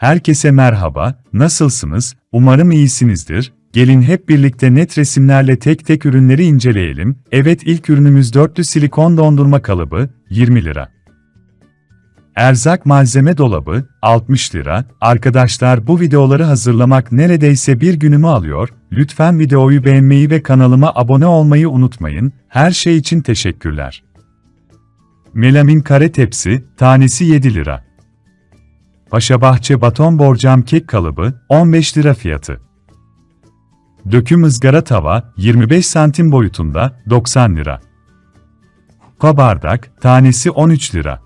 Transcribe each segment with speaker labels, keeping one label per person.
Speaker 1: Herkese merhaba, nasılsınız? Umarım iyisinizdir. Gelin hep birlikte net resimlerle tek tek ürünleri inceleyelim. Evet ilk ürünümüz dörtlü silikon dondurma kalıbı, 20 lira. Erzak malzeme dolabı, 60 lira. Arkadaşlar bu videoları hazırlamak neredeyse bir günümü alıyor. Lütfen videoyu beğenmeyi ve kanalıma abone olmayı unutmayın. Her şey için teşekkürler. Melamin kare tepsi, tanesi 7 lira. Paşabahçe baton borcam kek kalıbı, 15 lira fiyatı. Döküm ızgara tava, 25 santim boyutunda, 90 lira. Kupa bardak, tanesi 13 lira.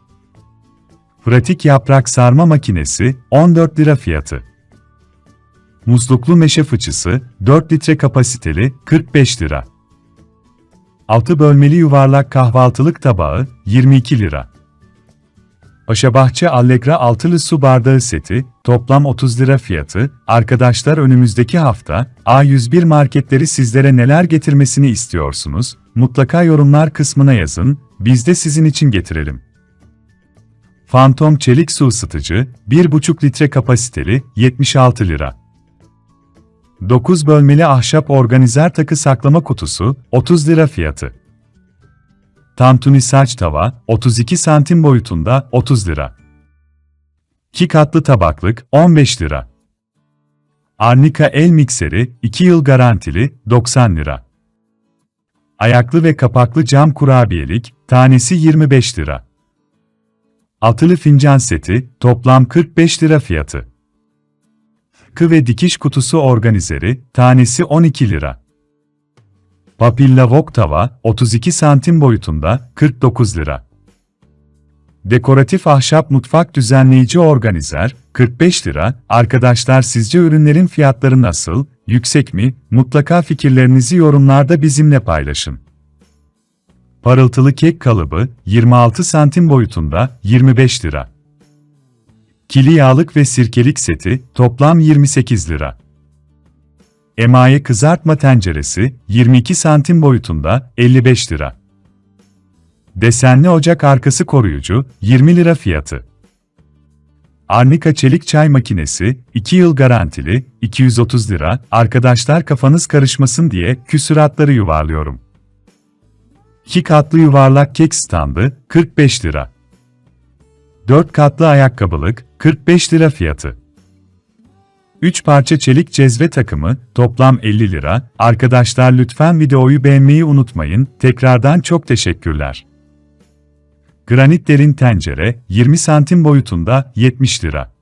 Speaker 1: Pratik yaprak sarma makinesi, 14 lira fiyatı. Musluklu meşe fıçısı, 4 litre kapasiteli, 45 lira. 6 bölmeli yuvarlak kahvaltılık tabağı, 22 lira. Paşabahçe Allegra altılı su bardağı seti, toplam 30 lira fiyatı. Arkadaşlar önümüzdeki hafta, A101 marketleri sizlere neler getirmesini istiyorsunuz? Mutlaka yorumlar kısmına yazın, biz de sizin için getirelim. Phantom çelik su ısıtıcı, 1,5 litre kapasiteli, 76 lira. 9 bölmeli ahşap organizer takı saklama kutusu, 30 lira fiyatı. Tantuni saç tava, 32 santim boyutunda, 30 lira. 2 katlı tabaklık, 15 lira. Arnika el mikseri, 2 yıl garantili, 90 lira. Ayaklı ve kapaklı cam kurabiyelik, tanesi 25 lira. Altılı fincan seti, toplam 45 lira fiyatı. Kı ve dikiş kutusu organizeri, tanesi 12 lira. Papilla Wok tava, 32 santim boyutunda, 49 lira. Dekoratif ahşap mutfak düzenleyici organizer, 45 lira. Arkadaşlar sizce ürünlerin fiyatları nasıl, yüksek mi? Mutlaka fikirlerinizi yorumlarda bizimle paylaşın. Parıltılı kek kalıbı, 26 santim boyutunda, 25 lira. Kili yağlık ve sirkelik seti, toplam 28 lira. Emaye kızartma tenceresi, 22 santim boyutunda, 55 lira. Desenli ocak arkası koruyucu, 20 lira fiyatı. Arnika çelik çay makinesi, 2 yıl garantili, 230 lira. Arkadaşlar kafanız karışmasın diye küsuratları yuvarlıyorum. 2 katlı yuvarlak kek standı, 45 lira. 4 katlı ayakkabılık, 45 lira fiyatı. 3 parça çelik cezve takımı, toplam 50 lira. Arkadaşlar lütfen videoyu beğenmeyi unutmayın. Tekrardan çok teşekkürler. Granit derin tencere, 20 santim boyutunda, 70 lira.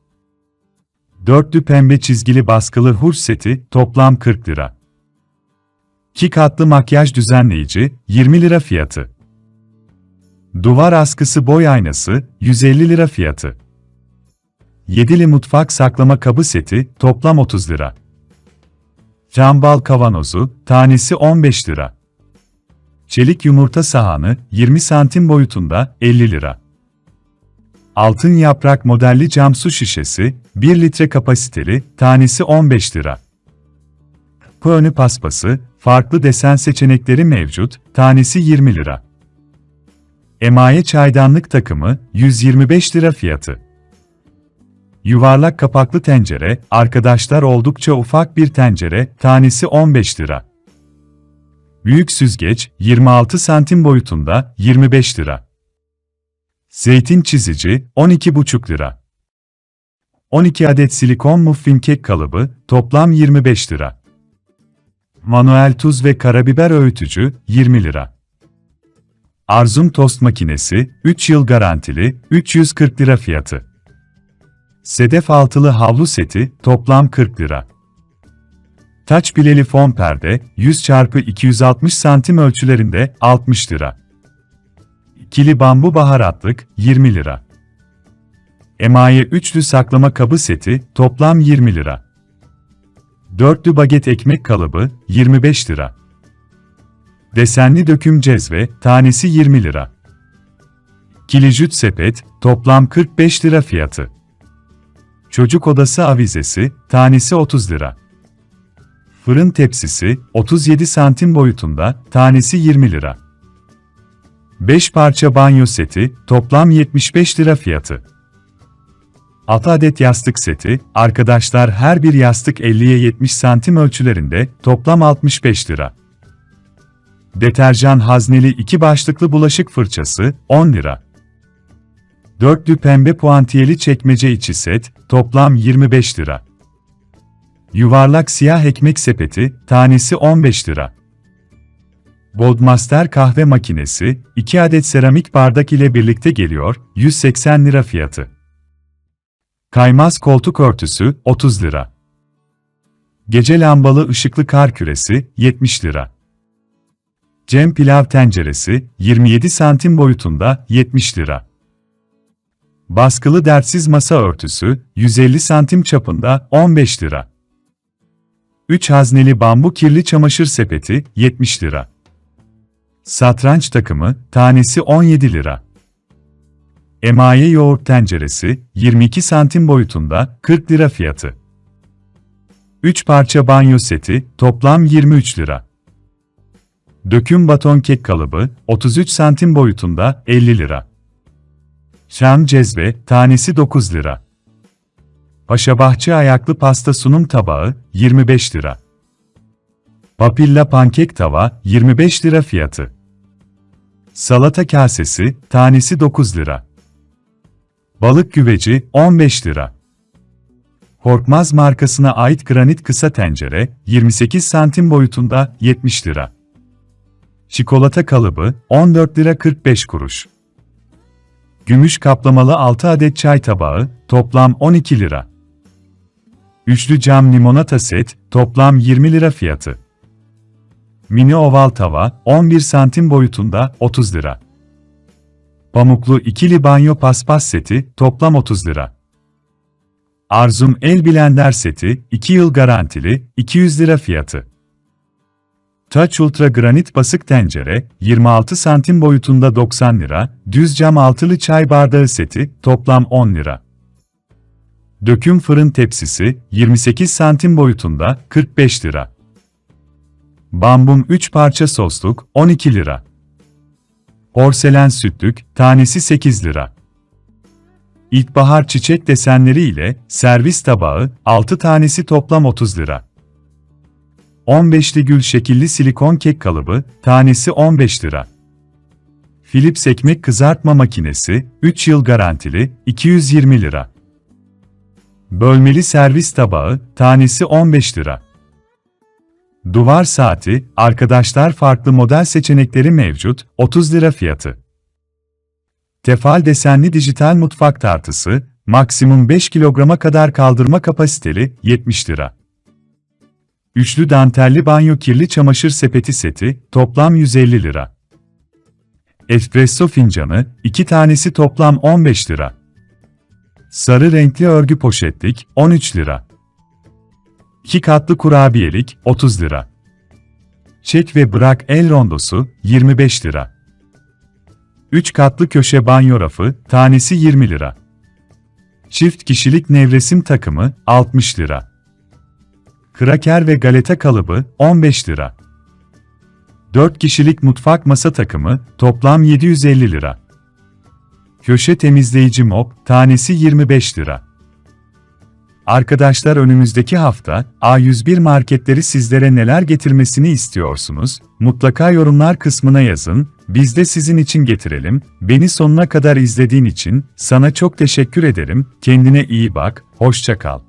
Speaker 1: Dörtlü pembe çizgili baskılı hurç seti, toplam 40 lira. 2 katlı makyaj düzenleyici, 20 lira fiyatı. Duvar askısı boy aynası, 150 lira fiyatı. Yedili mutfak saklama kabı seti, toplam 30 lira. Cambal kavanozu, tanesi 15 lira. Çelik yumurta sahanı, 20 santim boyutunda, 50 lira. Altın yaprak modelli cam su şişesi, 1 litre kapasiteli, tanesi 15 lira. Pönü paspası, farklı desen seçenekleri mevcut, tanesi 20 lira. Emaye çaydanlık takımı, 125 lira fiyatı. Yuvarlak kapaklı tencere, arkadaşlar oldukça ufak bir tencere, tanesi 15 lira. Büyük süzgeç, 26 santim boyutunda, 25 lira. Zeytin çizici, 12,5 lira. 12 adet silikon muffin kek kalıbı, toplam 25 lira. Manuel tuz ve karabiber öğütücü, 20 lira. Arzum tost makinesi, 3 yıl garantili, 340 lira fiyatı. Sedef altılı havlu seti, toplam 40 lira. Taç bileli fon perde, 100 x 260 santim ölçülerinde, 60 lira. İkili bambu baharatlık, 20 lira. Emaye üçlü saklama kabı seti, toplam 20 lira. Dörtlü baget ekmek kalıbı, 25 lira. Desenli döküm cezve, tanesi 20 lira. Kilijüt sepet, toplam 45 lira fiyatı. Çocuk odası avizesi, tanesi 30 lira. Fırın tepsisi, 37 santim boyutunda, tanesi 20 lira. 5 parça banyo seti, toplam 75 lira fiyatı. 6 adet yastık seti, arkadaşlar her bir yastık 50'ye 70 santim ölçülerinde, toplam 65 lira. Deterjan hazneli iki başlıklı bulaşık fırçası, 10 lira. Dörtlü pembe puantiyeli çekmece içi set, toplam 25 lira. Yuvarlak siyah ekmek sepeti, tanesi 15 lira. Goldmaster kahve makinesi, 2 adet seramik bardak ile birlikte geliyor, 180 lira fiyatı. Kaymaz koltuk örtüsü, 30 lira. Gece lambalı ışıklı kar küresi, 70 lira. Cem pilav tenceresi, 27 santim boyutunda, 70 lira. Baskılı dertsiz masa örtüsü, 150 santim çapında, 15 lira. 3 hazneli bambu kirli çamaşır sepeti, 70 lira. Satranç takımı, tanesi 17 lira. Emaye yoğurt tenceresi, 22 santim boyutunda, 40 lira fiyatı. 3 parça banyo seti, toplam 23 lira. Döküm baton kek kalıbı, 33 santim boyutunda, 50 lira. Şam cezve, tanesi 9 lira. Paşabahçe ayaklı pasta sunum tabağı, 25 lira. Papilla pankek tava, 25 lira fiyatı. Salata kasesi, tanesi 9 lira. Balık güveci, 15 lira. Korkmaz markasına ait granit kısa tencere, 28 santim boyutunda, 70 lira. Çikolata kalıbı, 14 lira 45 kuruş. Gümüş kaplamalı 6 adet çay tabağı, toplam 12 lira. Üçlü cam limonata set, toplam 20 lira fiyatı. Mini oval tava, 11 santim boyutunda, 30 lira. Pamuklu ikili banyo paspas seti, toplam 30 lira. Arzum el blender seti, 2 yıl garantili, 200 lira fiyatı. Touch Ultra granit basık tencere, 26 santim boyutunda 90 lira, düz cam altılı çay bardağı seti, toplam 10 lira. Döküm fırın tepsisi, 28 santim boyutunda, 45 lira. Bambum 3 parça sosluk, 12 lira. Porselen sütlük, tanesi 8 lira. İlkbahar çiçek desenleri ile servis tabağı, 6 tanesi toplam 30 lira. 15'li gül şekilli silikon kek kalıbı, tanesi 15 lira. Philips ekmek kızartma makinesi, 3 yıl garantili, 220 lira. Bölmeli servis tabağı, tanesi 15 lira. Duvar saati, arkadaşlar farklı model seçenekleri mevcut, 30 lira fiyatı. Tefal desenli dijital mutfak tartısı, maksimum 5 kilograma kadar kaldırma kapasiteli, 70 lira. Üçlü dantelli banyo kirli çamaşır sepeti seti, toplam 150 lira. Espresso fincanı, 2 tanesi toplam 15 lira. Sarı renkli örgü poşetlik, 13 lira. 2 katlı kurabiyelik, 30 lira. Çek ve bırak el rondosu, 25 lira. 3 katlı köşe banyo rafı, tanesi 20 lira. Çift kişilik nevresim takımı, 60 lira. Kraker ve galeta kalıbı, 15 lira. 4 kişilik mutfak masa takımı, toplam 750 lira. Köşe temizleyici mop, tanesi 25 lira. Arkadaşlar önümüzdeki hafta A101 marketleri sizlere neler getirmesini istiyorsunuz? Mutlaka yorumlar kısmına yazın. Biz de sizin için getirelim. Beni sonuna kadar izlediğin için sana çok teşekkür ederim. Kendine iyi bak. Hoşça kal.